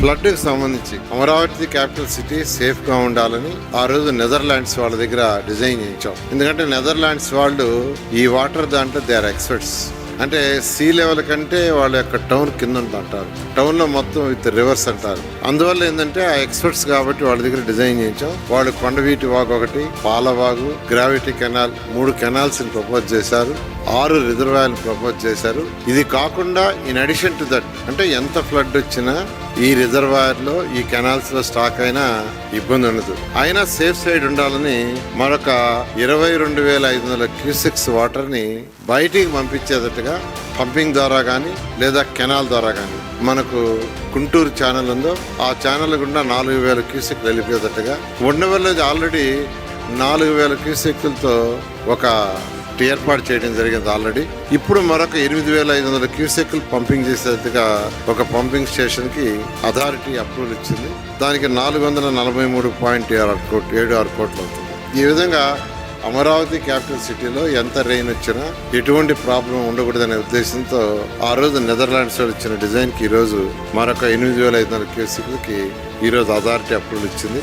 ఫ్లడ్కి సంబంధించి Amaravati capital city సేఫ్గా ఉండాలని ఆ రోజు నెదర్లాండ్స్ వాళ్ళ దగ్గర డిజైన్ చేయించాం. ఎందుకంటే నెదర్లాండ్స్ వాళ్ళు ఈ వాటర్ దాంట్లో దే ఆర్ ఎక్స్పర్ట్స్ అంటే సీ లెవెల్ కంటే వాళ్ళ యొక్క టౌన్ కింద ఉంది అంటారు. టౌన్లో మొత్తం విత్ రివర్స్ అంటారు. అందువల్ల ఏంటంటే ఆ ఎక్స్పర్ట్స్ కాబట్టి వాళ్ళ దగ్గర డిజైన్ చేయించాం. వాళ్ళు కొండవీటి వాగు ఒకటి పాలవాగు గ్రావిటీ కెనాల్ మూడు కెనాల్స్ ప్రపోజ్ చేశారు. ఆరు రిజర్వాయర్లు ప్రపోజ్ చేశారు. ఇది కాకుండా ఇన్ అడిషన్ టు దట్ అంటే ఎంత ఫ్లడ్ వచ్చినా ఈ రిజర్వాయర్లో ఈ కెనాల్స్లో స్టాక్ అయినా ఇబ్బంది ఉండదు. అయినా సేఫ్ సైడ్ ఉండాలని మరొక ఇరవై రెండు వేల ఐదు వందల క్యూసిక్స్ వాటర్ని బయటికి పంపించేటట్టుగా పంపింగ్ ద్వారా కానీ లేదా కెనాల్ ద్వారా కానీ మనకు గుంటూరు ఛానల్ ఉందో ఆ ఛానల్ గుండా నాలుగు వేల క్యూసిక్ వెళ్ళిపోయేటట్టుగా ఉండవల్లి ఆల్రెడీ నాలుగు వేల క్యూసెక్లతో ఒక ఏర్పాటు చేయడం జరిగింది ఆల్రెడీ. ఇప్పుడు మరొక ఎనిమిది వేల ఐదు వందల క్యూసెక్లు పంపింగ్ చేసేట్టుగా ఒక పంపింగ్ స్టేషన్కి అథారిటీ అప్రూవల్ ఇచ్చింది. దానికి నాలుగు వందల నలభై మూడు పాయింట్ ఏడు ఆరు కోట్లు ఏడు ఆరు కోట్లు అవుతుంది. ఈ విధంగా అమరావతి క్యాపిటల్ సిటీలో ఎంత రెయిన్ వచ్చినా ఎటువంటి ప్రాబ్లం ఉండకూడదనే ఉద్దేశంతో ఆ రోజు నెదర్లాండ్స్ వాళ్ళు ఇచ్చిన డిజైన్కి ఈరోజు మరొక ఎనిమిది వేల ఐదు వందల క్యూసెక్లకి ఈరోజు అథారిటీ అప్రూవల్ ఇచ్చింది.